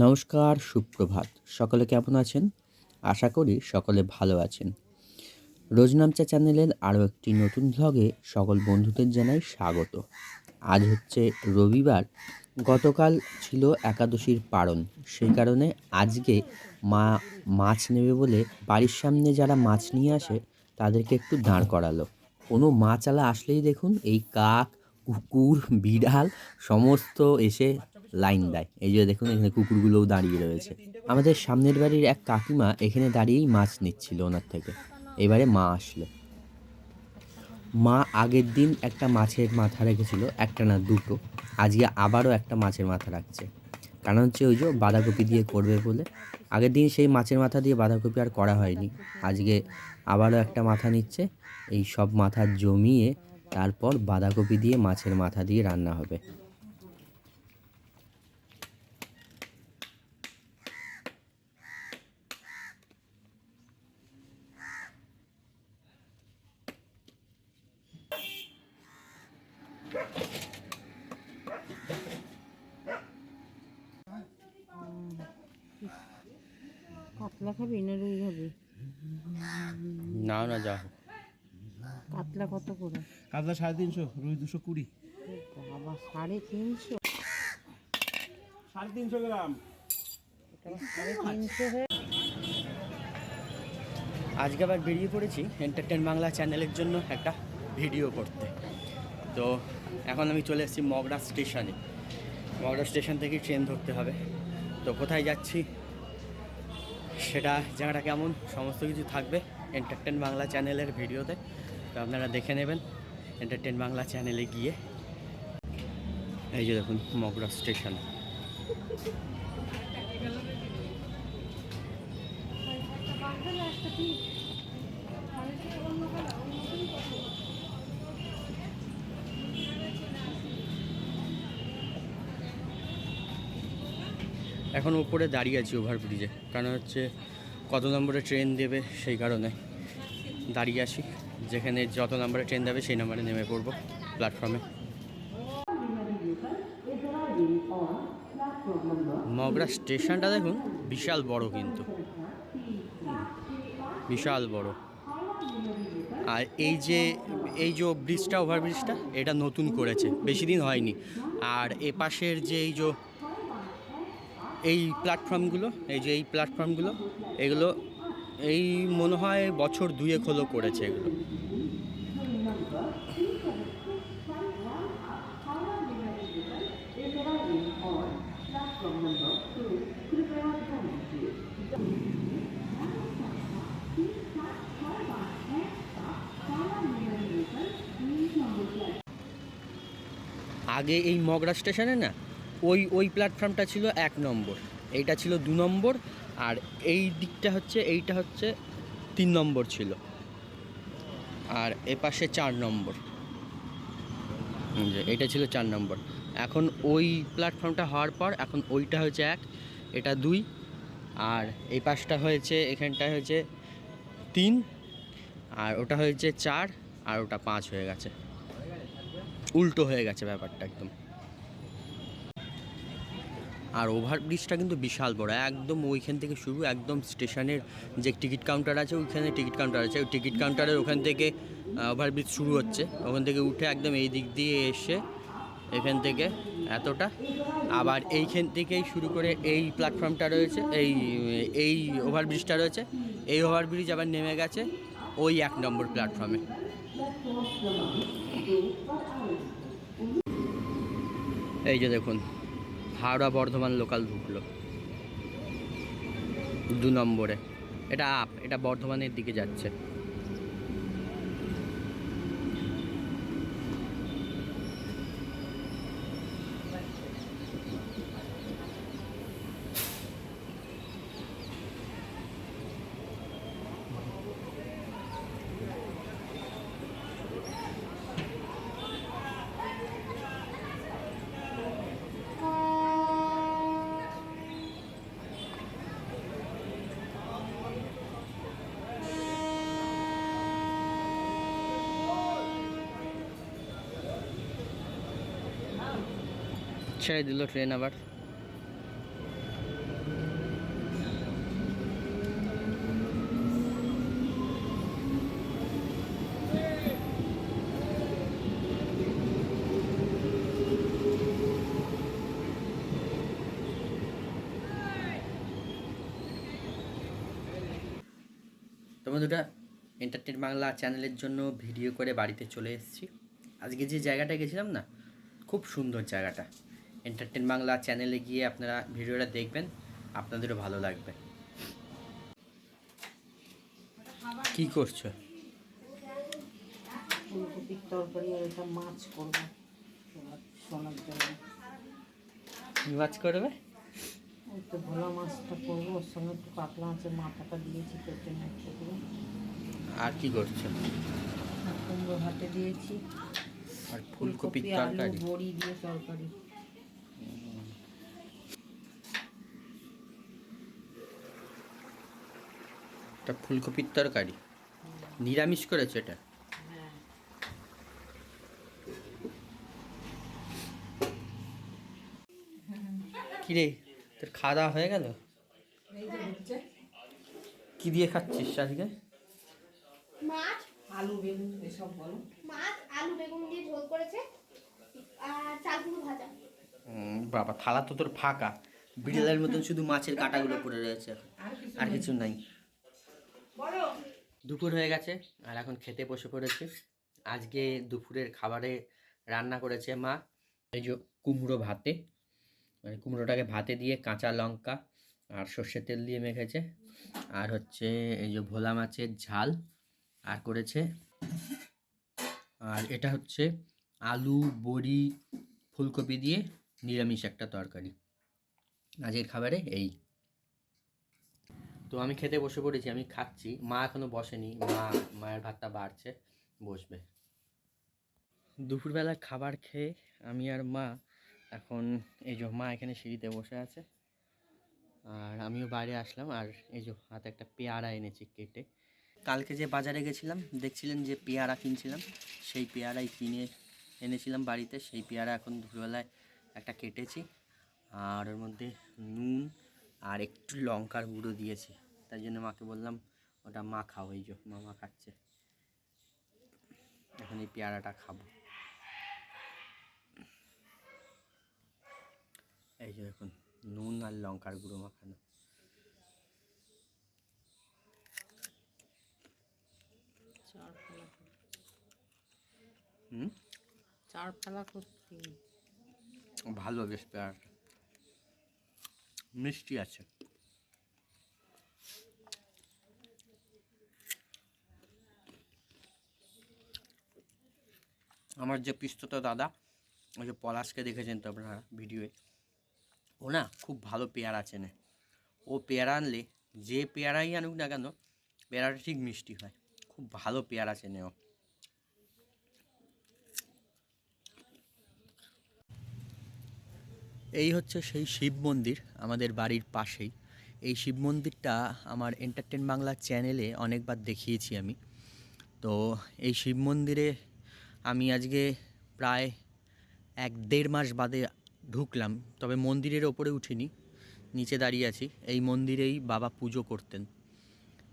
নমস্কার, সুপ্রভাত। সকলে কেমন আছেন? আশা করি সকলে ভালো আছেন। রোজনামচা চ্যানেলের আরও একটি নতুন ভ্লগে সকল বন্ধুদের জানাই স্বাগত। আজ হচ্ছে রবিবার। গতকাল ছিল একাদশীর পারণ। সেই কারণে আজকে মা মাছ নেবে বলে বাড়ির সামনে যারা মাছ নিয়ে আসে, তাদেরকে একটু দাঁড় করালো। কোনো মাছালা আসলেই দেখুন, এই কাক, কুকুর, বিড়াল, সমস্ত এসে লাইন দেয়। এই যে দেখুন, এখানে কুকুরগুলোও দাঁড়িয়ে রয়েছে। আমাদের সামনের বাড়ির এক কাকিমা এখানে দাঁড়িয়েই মাছ নিচ্ছিল ওনার থেকে। এবারে মা আসলো। মা আগের দিন একটা মাছের মাথা রেখেছিল, একটা না দুটো। আজকে আবারও একটা মাছের মাথা রাখছে। কারণ হচ্ছে ওই যে বাঁধাকপি দিয়ে করবে বলে। আগের দিন সেই মাছের মাথা দিয়ে বাঁধাকপি আর করা হয়নি। আজকে আবারও একটা মাথা নিচ্ছে। এই সব মাথা জমিয়ে তারপর বাঁধাকপি দিয়ে মাছের মাথা দিয়ে রান্না হবে। কাতলা খাবি না রুই খাবি? না না যা কাতলা কত করে? কাতলা সাড়ে তিনশো রুই দুশো কুড়ি। বাবা সাড়ে তিনশো? সাড়ে তিনশো গ্রাম। সাড়ে তিনশো আজকে আবার বেরিয়ে পড়েছি এন্টারটেন বাংলা চ্যানেলের জন্য একটা ভিডিও করতে। তো এখন আমি চলে এসেছি মগরা স্টেশনে। মগরা স্টেশন থেকে ট্রেন ধরতে হবে। তো কোথায় যাচ্ছি? সেটা জায়গাটা কেমন? সমস্ত কিছু থাকবে এন্টারটেন বাংলা চ্যানেলের ভিডিওতে। তো আপনারা দেখে নেবেন এন্টারটেন বাংলা চ্যানেলে গিয়ে। এই যে দেখুন, মগরা স্টেশন। এখন উপরে দাঁড়িয়ে আছি ওভারব্রিজে কারণ হচ্ছে কত নম্বরে ট্রেন দেবে সেই কারণে দাঁড়িয়ে আসি যেখানে যত নম্বরে ট্রেন দেবে সেই নম্বরে নেমে পড়ব প্ল্যাটফর্মে মগরা স্টেশনটা দেখুন, বিশাল বড় কিন্তু। বিশাল বড়। আর এই যে এই যে ব্রিজটা ওভারব্রিজটা এটা নতুন করেছে। বেশি দিন হয়নি। আর এ পাশের যে এই যে এই প্ল্যাটফর্মগুলো এই যে এই প্ল্যাটফর্মগুলো এগুলো এই মনে হয় বছর দুয়েক হলো করেছে এগুলো। আগে এই মগরা স্টেশনে না ওই ওই প্ল্যাটফর্মটা ছিল এক নম্বর। এইটা ছিল দু নম্বর আর এই দিকটা হচ্ছে, এইটা হচ্ছে তিন নম্বর ছিল। আর এ পাশে চার নম্বর। যে, এটা ছিল চার নম্বর। এখন ওই প্ল্যাটফর্মটা হওয়ার পর এখন ওইটা হয়েছে এক, এটা দুই আর এই পাশটা হয়েছে, এখানটা হয়েছে তিন আর ওটা হয়েছে চার আর ওটা পাঁচ হয়ে গেছে। উল্টো হয়ে গেছে ব্যাপারটা একদম। আর ওভারব্রিজটা কিন্তু বিশাল বড়। একদম ওইখান থেকে শুরু, একদম স্টেশনের যে টিকিট কাউন্টার আছে, ওইখানে টিকিট কাউন্টার আছে। ওই টিকিট কাউন্টারের ওখান থেকে ওভারব্রিজ শুরু হচ্ছে। ওখান থেকে উঠে একদম এই দিক দিয়ে এসে এখান থেকে এতটা। আবার এইখান থেকেই শুরু করে এই প্ল্যাটফর্মটা রয়েছে, এই এই ওভারব্রিজটা রয়েছে। এই ওভারব্রিজ আবার নেমে গেছে ওই এক নম্বর প্ল্যাটফর্মে এই যে দেখুন হাওড়া বর্ধমান লোকাল ঢুকলো। দু নম্বরে। এটা আপ এটা বর্ধমানের দিকে যাচ্ছে। ছেড়ে দিল ট্রেন আবার। তোমরা দুটা এন্টারটেন বাংলা চ্যানেলের জন্য ভিডিও করে বাড়িতে চলে এসেছি। আজকে যে জায়গাটা গেছিলাম না, খুব সুন্দর জায়গাটা। এন্টারটেন বাংলা চ্যানেলে গিয়ে আপনারা ভিডিওটা দেখবেন আপনাদেরও ভালো লাগবে। কি করছ? ফুলকপির তরকারি আর এটা মাছ করব সোনার- সোনার জন্য কি মাছ করবে? ওই তো ভোলা মাছটা করব ওর সঙ্গে একটু মাথাটা দিয়েছি তোর জন্য একটু করে আর কি করছ? কুমড়ো হাতে দিয়েছি। আর ফুলকপির ফুলকপি তরকারি? বড়ি দিয়ে তরকারি। এটা ফুলকপির তরকারি। নিরামিষ করেছে এটা? হ্যাঁ কি রে তোর খাওয়া দাওয়া হয়ে গেল? কি দিয়ে খাচ্ছিস আজকে? মাছ। আলু বেগুন এসব বলো। মাছ আলু বেগুন দিয়ে ঝোল করেছে আর চাল কুমড়ো ভাজা বাবা থালা তো তোর ফাঁকা। বিড়ালের মতন শুধু মাছের কাঁটাগুলো পড়ে রয়েছে। আর কিছু নাই। দুপুর হয়ে গেছে আর এখন খেতে বসে পড়েছি। আজকে দুপুরের খাবারে রান্না করেছে মা। এই যে কুমড়ো ভাতে মানে কুমড়োটাকে ভাতে দিয়ে কাঁচা লঙ্কা আর সর্ষের তেল দিয়ে মেখেছে। আর হচ্ছে এই যে ভোলা মাছের ঝাল আর করেছে। আর এটা হচ্ছে আলু, বড়ি, ফুলকপি দিয়ে নিরামিষ একটা তরকারি। আজকের খাবারে এই। তো আমি খেতে বসে পড়েছি, আমি খাচ্ছি। মা এখনও বসেনি। মা, মায়ের ভাতটা বাড়ছে, বসবে। দুপুরবেলা খাবার খেয়ে আমি আর মা এখন, এই যে মা এখানে সিঁড়িতে বসে আছে। আর আমিও বাইরে আসলাম, আর এই যে হাতে একটা পেয়ারা এনেছি কেটে। কালকে যে বাজারে গেছিলাম, দেখছিলেন যে পেয়ারা কিনছিলাম, সেই পেয়ারাই কিনে এনেছিলাম বাড়িতে। সেই পেয়ারা এখন দুপুরবেলায় একটা কেটেছি। আর ওর মধ্যে নুন আর একটু লঙ্কার গুঁড়ো দিয়েছি। তাই জন্য মাকে বললাম ওটা মা খাও এই যে মামা খাচ্ছে। এখন এই পেয়ারাটা খাব। এই যে দেখুন নুন আর লঙ্কার গুঁড়ো মাখানো। হুম? চার ফেলা করতে ভালো বেশ পেয়ারাটা। মিষ্টি আছে। আমার যে পিস্তত দাদা, ওই যে পলাশকে দেখেছেন তো আপনারা ভিডিওয়ে? ও না খুব ভালো পেয়ারা চেনে। ও পেয়ারা আনলে যে পেয়ারাই আনুক না কেন, পেয়ারাটা ঠিক মিষ্টি হয়। খুব ভালো পেয়ারা চেনে ও। এই হচ্ছে সেই শিব মন্দির আমাদের বাড়ির পাশেই। এই শিব মন্দিরটা আমার এন্টারটেন বাংলা চ্যানেলে অনেকবার দেখিয়েছি আমি। তো এই শিব মন্দিরে আমি আজকে প্রায় এক দেড় মাস বাদে ঢুকলাম, তবে মন্দিরের ওপরে উঠিনি, নিচে দাঁড়িয়ে আছি। এই মন্দিরেই বাবা পুজো করতেন।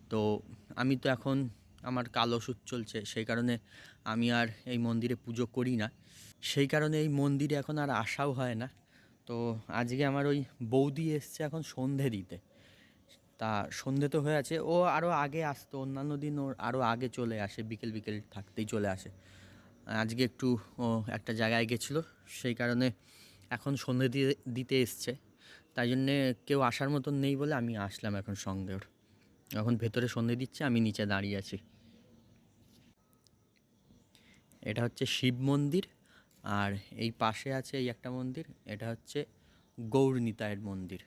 তো আমি তো এখন আমার কাল ওষুধ চলছে, সেই কারণে আমি আর এই মন্দিরে পুজো করি না। সেই কারণে এই মন্দিরে এখন আর আসাও হয় না। তো আজকে আমার ওই বৌদি এসছে এখন সন্ধে দিতে। তা সন্ধে তো হয়ে আছে, ও আরও আগে আসতো, অন্যান্য দিন ওর আরও আগে চলে আসে, বিকেল বিকেল থাকতেই চলে আসে। আজকে একটু ও একটা জায়গায় গেছিল, সেই কারণে এখন সন্ধে দিয়ে দিতে এসছে। তাই জন্যে কেউ আসার মতন নেই বলে আমি আসলাম এখন সঙ্গে ওর। এখন ভেতরে সন্ধে দিচ্ছে, আমি নিচে দাঁড়িয়ে আছি। এটা হচ্ছে শিব মন্দির। আর এই পাশে আছে এই একটা মন্দির, এটা হচ্ছে গৌরনিতায়ের মন্দির।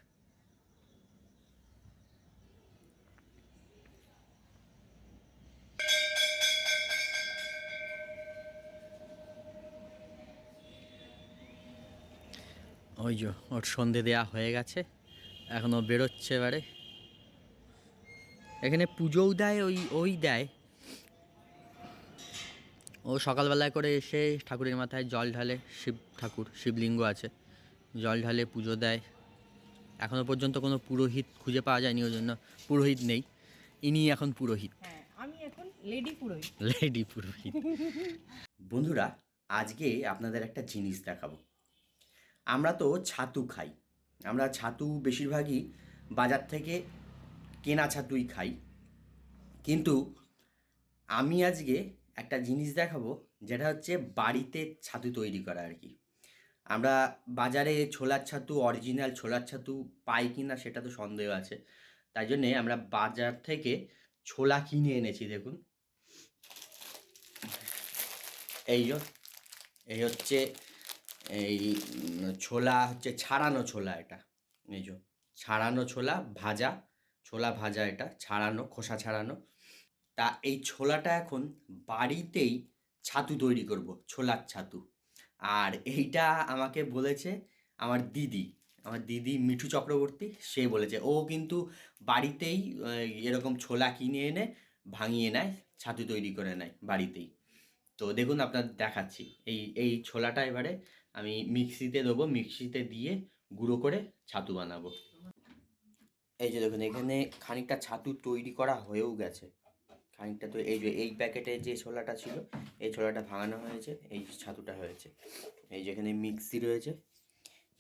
ওই যে ওর সন্ধে দেয়া হয়ে গেছে এখনও বেরোচ্ছে এবারে। এখানে পুজোও দেয়, ওই ওই দেয়। ও সকালবেলায় করে এসে ঠাকুরের মাথায় জল ঢালে শিব ঠাকুর শিবলিঙ্গ আছে। জল ঢালে পুজো দেয়। এখনও পর্যন্ত কোনো পুরোহিত খুঁজে পাওয়া যায়নি ওই জন্য পুরোহিত নেই। ইনি এখন পুরোহিত। হ্যাঁ আমি এখন লেডি পুরোই লেডি পুরোহিত। বন্ধুরা আজকে আপনাদের একটা জিনিস দেখাবো। আমরা তো ছাতু খাই। আমরা ছাতু বেশিরভাগই বাজার থেকে কেনা ছাতুই খাই। কিন্তু আমি আজকে একটা জিনিস দেখাবো, যেটা হচ্ছে বাড়িতে ছাতু তৈরি করা আর কি। আমরা বাজারে ছোলার ছাতু অরিজিনাল ছোলার ছাতু পাই কি না সেটা তো সন্দেহ আছে। তাই জন্যে আমরা বাজার থেকে ছোলা কিনে এনেছি, দেখুন। এই এই হচ্ছে, এই ছোলা হচ্ছে ছাড়ানো ছোলা এটা। এই যো, ছাড়ানো ছোলা ভাজা ছোলা ভাজা এটা, ছাড়ানো, খোসা ছাড়ানো। তা এই ছোলাটা এখন বাড়িতেই ছাতু তৈরি করব, ছোলার ছাতু। আর এইটা আমাকে বলেছে আমার দিদি আমার দিদি মিঠু চক্রবর্তী, সে বলেছে, ও কিন্তু বাড়িতেই এরকম ছোলা কিনে এনে ভাঙিয়ে নেয়, ছাতু তৈরি করে নেয় বাড়িতেই। তো দেখুন আপনার দেখাচ্ছি, এই এই ছোলাটা এবারে আমি মিক্সিতে দেবো, মিক্সিতে দিয়ে গুঁড়ো করে ছাতু বানাবো। এই যে দেখুন, এখানে খানিকটা ছাতু তৈরি করা হয়েও গেছে। খানিকটা তো এই যে, এই প্যাকেটে যে ছোলাটা ছিল, এই ছোলাটা ভাঙানো হয়েছে, এই ছাতুটা হয়েছে। এই যে এখানে মিক্সি রয়েছে।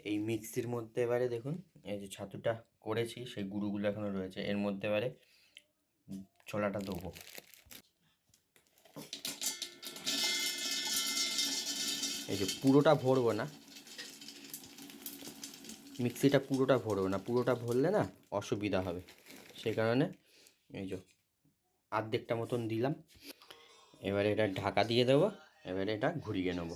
এই মিক্সির মধ্যে এবারে দেখুন, এই যে ছাতুটা করেছি, সেই গুঁড়োগুলো এখনও রয়েছে। এর মধ্যে এবারে ছোলাটা দেবো। এই যে পুরোটা ভরবো না। মিক্সিটা পুরোটা ভরবো না। পুরোটা ভরলে না অসুবিধা হবে। সেই কারণে এই যে আর্ধেকটা মতন দিলাম। এবারে এটা ঢাকা দিয়ে দেবো, এবারে এটা ঘুরিয়ে নেব।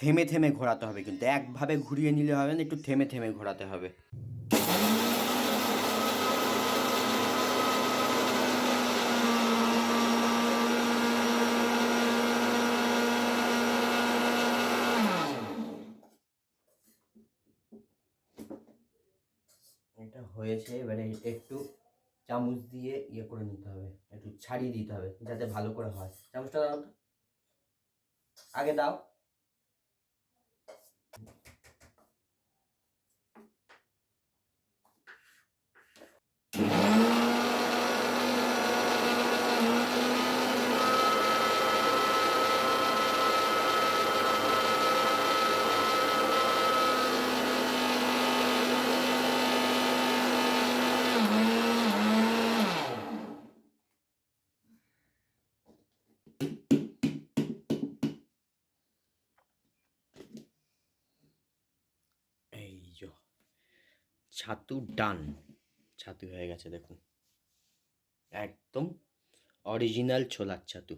থেমে থেমে ঘোরাতে হবে কিন্তু, একভাবে ঘুরিয়ে নিলে হবে না, একটু থেমে থেমে ঘোরাতে হবে। এটা হয়েছে, এবারে একটু চামচ দিয়ে ইয়ে করে নিতে হবে, একটু ছাড়িয়ে দিতে হবে যাতে ভালো করে হয়। চামচটা দাও তো। আগে দাও এই যো ছাতু ডান। ছাতু হয়ে গেছে দেখুন। একদম অরিজিনাল ছোলার ছাতু।